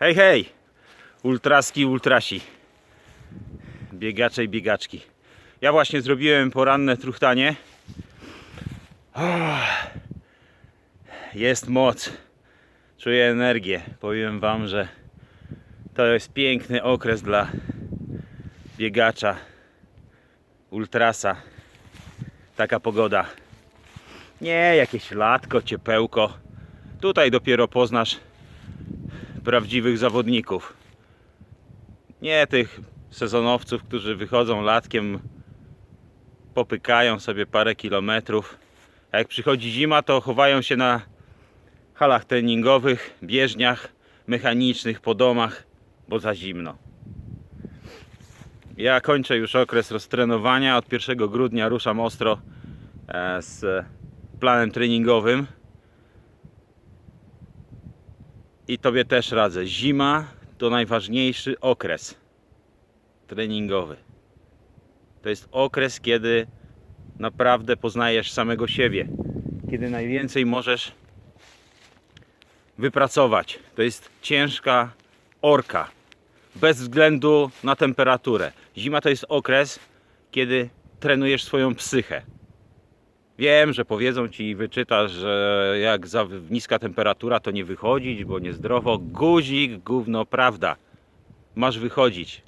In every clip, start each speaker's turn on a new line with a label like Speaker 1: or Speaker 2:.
Speaker 1: Hej, hej! Ultraski, ultrasi. Biegacze i biegaczki. Ja właśnie zrobiłem poranne truchtanie. Ah, Jest moc. Czuję energię. Powiem Wam, że to jest piękny okres dla biegacza, ultrasa. Taka pogoda. Nie jakieś latko, ciepełko. Tutaj dopiero poznasz prawdziwych zawodników. Nie tych sezonowców, którzy wychodzą latkiem, popykają sobie parę kilometrów. A jak przychodzi zima, to chowają się na halach treningowych, bieżniach mechanicznych, po domach, bo za zimno. Ja kończę już okres roztrenowania. Od 1 grudnia ruszam ostro e, z planem treningowym. I Tobie też radzę. Zima to najważniejszy okres treningowy. To jest okres, kiedy naprawdę poznajesz samego siebie. Kiedy najwięcej możesz wypracować. To jest ciężka orka. Bez względu na temperaturę. Zima to jest okres, kiedy trenujesz swoją psychę. Wiem, że powiedzą ci i wyczytasz, że jak za niska temperatura to nie wychodzić, bo niezdrowo. Guzik, gówno, prawda. Masz wychodzić.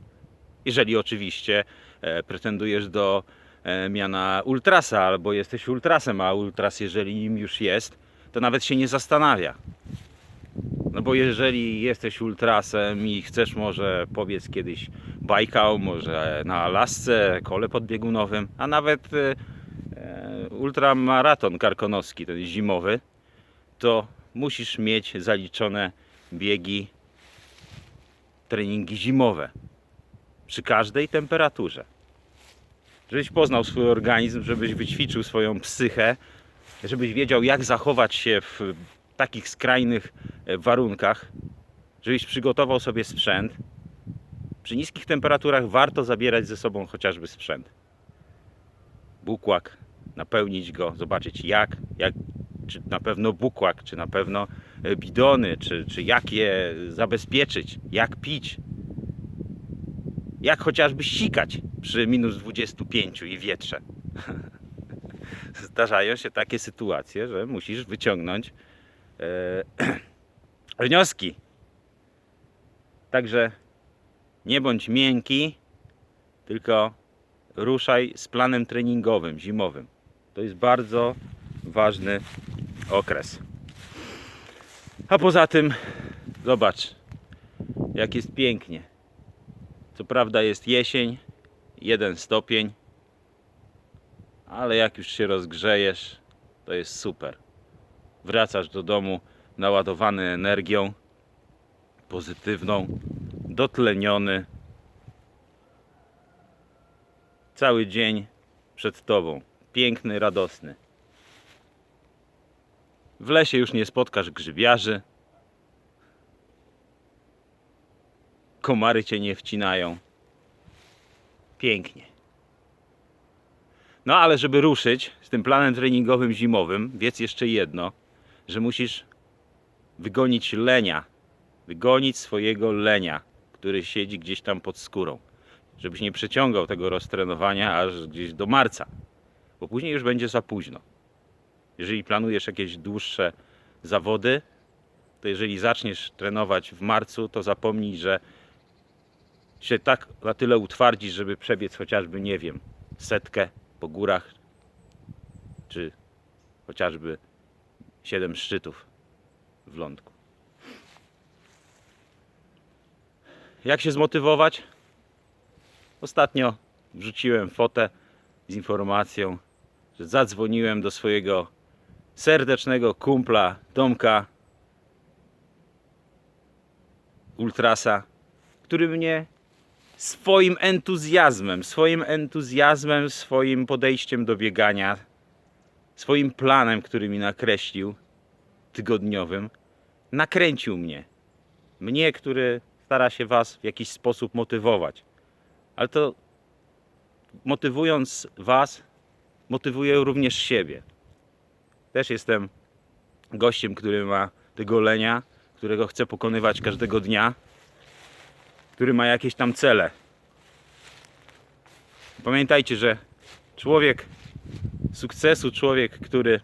Speaker 1: Jeżeli oczywiście e, pretendujesz do e, miana ultrasa, albo jesteś ultrasem, a ultras jeżeli nim już jest, to nawet się nie zastanawia. No bo jeżeli jesteś ultrasem i chcesz może powiedz kiedyś bajkał, może na Alasce, kole podbiegunowym, a nawet e, ultramaraton karkonoski, ten zimowy, to musisz mieć zaliczone biegi, treningi zimowe przy każdej temperaturze. Żebyś poznał swój organizm, żebyś wyćwiczył swoją psychę, żebyś wiedział, jak zachować się w takich skrajnych e, warunkach, żebyś przygotował sobie sprzęt. Przy niskich temperaturach warto zabierać ze sobą chociażby sprzęt. Bukłak, napełnić go, zobaczyć jak, jak czy na pewno bukłak, czy na pewno e, bidony, czy, czy jak je zabezpieczyć, jak pić, jak chociażby sikać przy minus 25 i wietrze. Zdarzają się takie sytuacje, że musisz wyciągnąć e, wnioski. Także nie bądź miękki, tylko ruszaj z planem treningowym, zimowym. To jest bardzo ważny okres. A poza tym, zobacz, jak jest pięknie. Co prawda jest jesień, jeden stopień, ale jak już się rozgrzejesz, to jest super. Wracasz do domu naładowany energią pozytywną, dotleniony. Cały dzień przed tobą. Piękny, radosny. W lesie już nie spotkasz grzybiarzy. Komary cię nie wcinają. Pięknie. No ale żeby ruszyć z tym planem treningowym zimowym, wiedz jeszcze jedno, że musisz wygonić lenia. Wygonić swojego lenia, który siedzi gdzieś tam pod skórą. Żebyś nie przeciągał tego roztrenowania aż gdzieś do marca, bo później już będzie za późno. Jeżeli planujesz jakieś dłuższe zawody, to jeżeli zaczniesz trenować w marcu, to zapomnij, że się tak na tyle utwardzisz, żeby przebiec chociażby, nie wiem, setkę po górach, czy chociażby siedem szczytów w lądku. Jak się zmotywować? Ostatnio wrzuciłem fotę z informacją, że zadzwoniłem do swojego serdecznego kumpla Tomka Ultrasa, który mnie swoim entuzjazmem, swoim entuzjazmem, swoim podejściem do biegania, swoim planem, który mi nakreślił tygodniowym, nakręcił mnie. Mnie, który stara się Was w jakiś sposób motywować. Ale to motywując Was, motywuję również siebie. Też jestem gościem, który ma tego lenia, którego chce pokonywać każdego dnia, który ma jakieś tam cele. Pamiętajcie, że człowiek sukcesu, człowiek, który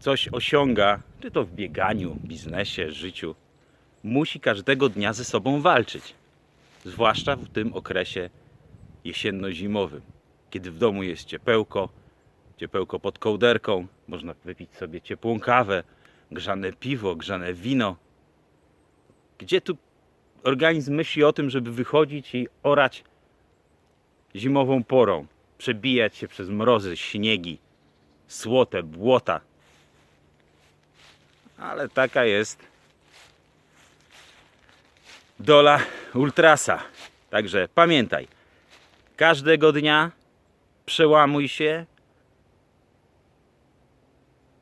Speaker 1: coś osiąga, czy to w bieganiu, biznesie, życiu, musi każdego dnia ze sobą walczyć. Zwłaszcza w tym okresie jesienno-zimowym, kiedy w domu jest ciepełko, ciepełko pod kołderką, można wypić sobie ciepłą kawę, grzane piwo, grzane wino. Gdzie tu organizm myśli o tym, żeby wychodzić i orać zimową porą, przebijać się przez mrozy, śniegi, słote, błota. Ale taka jest dola ultrasa. Także pamiętaj, każdego dnia przełamuj się,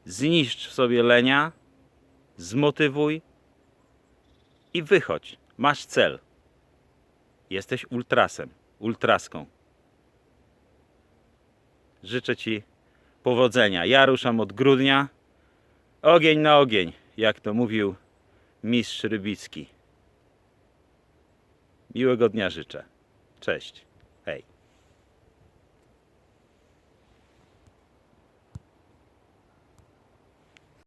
Speaker 1: zniszcz w sobie lenia, zmotywuj i wychodź. Masz cel. Jesteś ultrasem, ultraską. Życzę Ci powodzenia. Ja ruszam od grudnia. Ogień na ogień, jak to mówił mistrz Rybicki. Miłego dnia życzę. Cześć.